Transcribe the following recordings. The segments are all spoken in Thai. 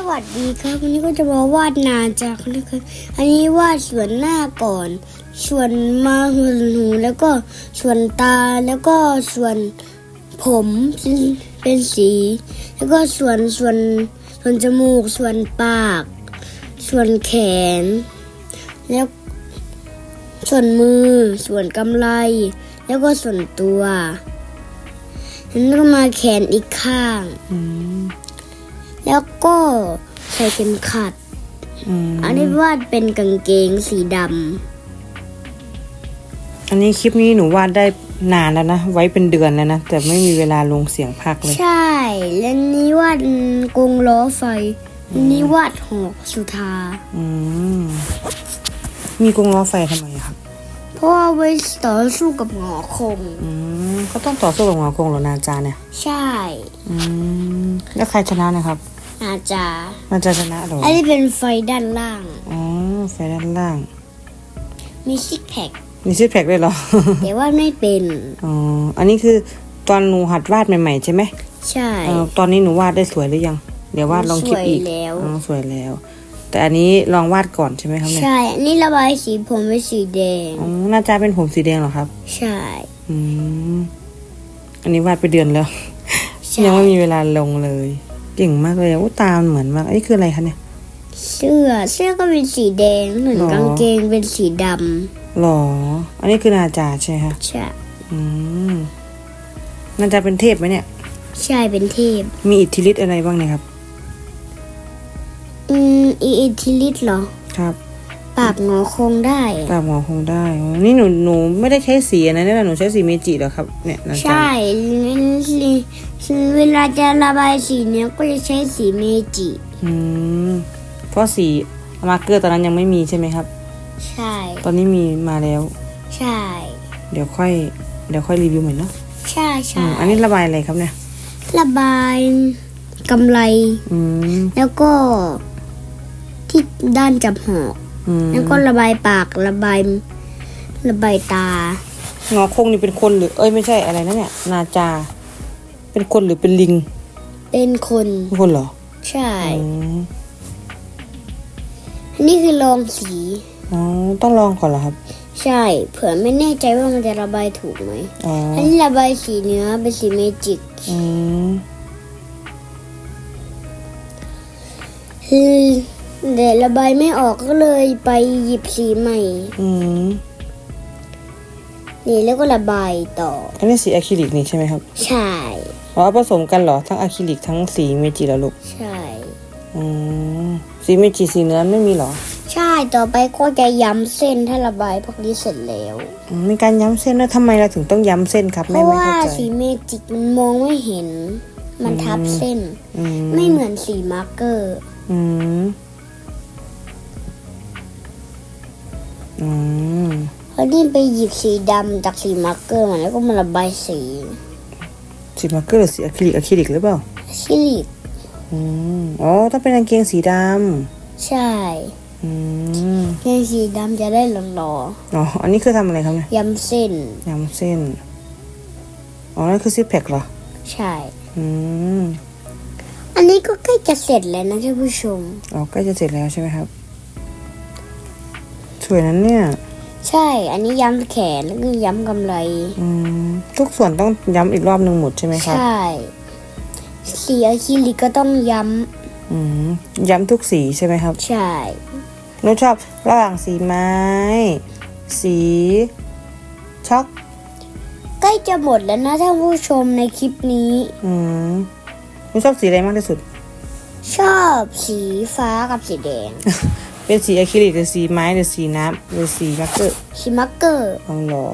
สวัสดีครับ วันนี้ก็จะมาวาดนาจากนะครับ อันนี้วาดส่วนหน้าก่อน ส่วนมาส่วนหูแล้วก็ส่วนตาแล้วก็ส่วนผมเป็นเป็นสี แล้วก็ส่วนส่วนส่วนจมูก ส่วนปาก ส่วนแขน แล้ว ส่วนมือ ส่วนกำไลแล้วก็ส่วนตัวแล้วก็มาแขนอีกข้างอื แล้วก็ใส่เข็มขัดอืมอันนี้วาดเป็นกางเกงสีดอันนี้คลิปนี้หนูวาดได้นานแล้วนะ ไว้เป็นเดือนแล้วนะ แต่ไม่มีเวลาลงเสียงพักเลยำใช่ และนี้วาดกรงล้อไฟอันนี้วาดหอกสุธาอืมมีกรงล้อไฟทำไมอะครับ เพราะว่าไว้ต่อสู้กับหงอคง อืมเขาต้องต่อสู้กับหงอกงเหรอนาจาเนี่ย ใช่ อืมแล้วใครชนะนะครับ อาจานาจาชนะเหรออันนี้เป็นไฟด้านล่าง อ๋อไฟด้านล่าง มีซิกแพค มีซิปแพคด้วยเหรอ แต่ว่าไม่เป็น อ๋อ อันนี้คือตอนหนูหัดวาดใหม่ๆใช่ไหม ใช่เออตอนนี้หนูวาดได้สวยหรือยัง เดี๋ยววาดลองคลิปอีกสวยแล้วอ๋อ สวยแล้ว แต่อันนี้ลองวาดก่อนใช่ไหมครับเนี่ยใช่ อันนี้ระบายสีผมเป็นสีแดง อ๋อ น่าจะเป็นผมสีแดงเหรอครับ ใช่ อืม อันนี้วาดไปเดือนแล้วใช่ยังไม่มีเวลาลงเลย เก่งมากเลยอู้ตามันเหมือนมากอันนี้คืออะไรคะเนี่ย เสื้อเสื้อก็เป็นสีแดงเหมือนหรอ กางเกงเป็นสีดหรอ อันนี้คือนาจาใช่ไหมคะำใช่อืมนาจาเป็นเทพไหมเนี่ย ใช่เป็นเทพ มีอิทธิฤทธิ์อะไรบ้างเนี่ยครับ อืมอีอิทธิฤทธิ์เหรอ ครับปราบหงอคงได้ ปราบหมอคงได้อ๋อนี่หนูหนูไม่ได้ใช้สีอันนั้นนะหนูใช้สีเมจิเหรอครับเนี่ยนาจาใช่ เวลาจะระบายสีเนี้ยก็จะใช้สีเมจิอืมเพราะสีมาร์กเกอร์ตอนนั้นยังไม่มีใช่ไหมครับ ใช่ ตอนนี้มีมาแล้ว ใช่ เดี๋ยวค่อย เดี๋ยวค่อยรีวิวใหม่เนาะใช่อืใช่มอันนี้ระบายอะไรครับเนี่ย ระบายกำไร อืมแล้วก็ ที่ด้านจับหอกอืมแล้วก็ระบายปากระบาย ระบายตางอคงนี่เป็นคนหรือ เอ้ยไม่ใช่อะไรนะเนี่ย นาจา เป็นคนหรือเป็นลิง เป็นคน เป็นคนเหรอ ใช่ อืมอันนี้คือลองสี อ๋อ ต้องลองก่อนเหรอครับ ใช่ เผื่อไม่แน่ใจว่ามันจะระบายถูกไหม อ๋อ อันนี้ระบายสีเนื้อเป็นสีเมจิก อืม คือเดี๋ยวระบายไม่ออกก็เลยไปหยิบสีใหม่ อืม นี่แล้วก็ระบายต่อ อันนี้สีอะคริลิกนี่ใช่ไหมครับ ใช่ อ๋อเอาผสมกันเหรอ ทั้งอะคริลิกทั้งสีเมจิแล้วลูกใช่ อืมสีเมจิสีเนื้อไม่มีเหรอ ใช่ต่อไปก็จะย้ำเส้นถ้าระบายพวกนี้เสร็จแล้ว อืมมีการย้ำเส้นด้วยทำไมเราถึงต้องย้ำเส้นครับเพแม่ราะไม่ว่าเข้าใจ สีเมจิกมันมองไม่เห็น มันทับเส้น อืมไม่เหมือนสีมาร์กเกอร์ อืมอืม เพราะนี่ไปหยิบสีดำจากสีมาร์กเกอร์มาแล้วก็มาระบายสี สีมาร์กเกอร์หรือสีอะคริลิกอะคริลิกหรือเปล่าซิลิกอืมอ๋อต้องเป็นกางเกงสีดใช่ำอืมเกงสีดำจะได้หล่ออ๋ออันนี้คือทำอะไรครับเนี่ยๆย้ำเส้นย้ำเส้นอ๋อนั่นคือซิปแพคเหรอใช่ อืมอันนี้ก็ใกล้จะเสร็จแล้วนะท่านผู้ชม อ๋อใกล้จะเสร็จแล้วใช่ไหมครับ สวยนั้นเนี่ย ใช่ อันนี้ย้ำแขนแล้วก็ย้ำกำไร อืมทุกส่วนต้องย้ำอีกรอบหนึ่งหมดใช่ไหมครับ ใช่สีอะคริลิกก็ต้องย้อืมย้ำทุกสีใช่ไหมครับำใช่ หนูชอบระหว่างสีไม้ สีช็อกใกล้จะหมดแล้วนะท่านผู้ชมในคลิปนี้ อืมหนูชอบสีอะไรมากที่สุด ชอบสีฟ้ากับสีแดง เป็นสีอะคริลิกหรือสีไม้หรือสีน้ำหรือสีมาร์กเกอร์สีมาร์กเกอร์อ๋อเหรอ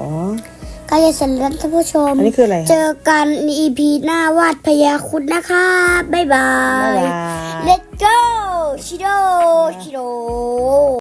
ใกล้จะเสร็จแล้วท่านผู้ชม อันนี้คืออะไรคเจรับอกันใน EP หน้าวาดพยาคุณนะคะ บ๊ายบาบ๊ายยบาย Let's go ชิโดชิโด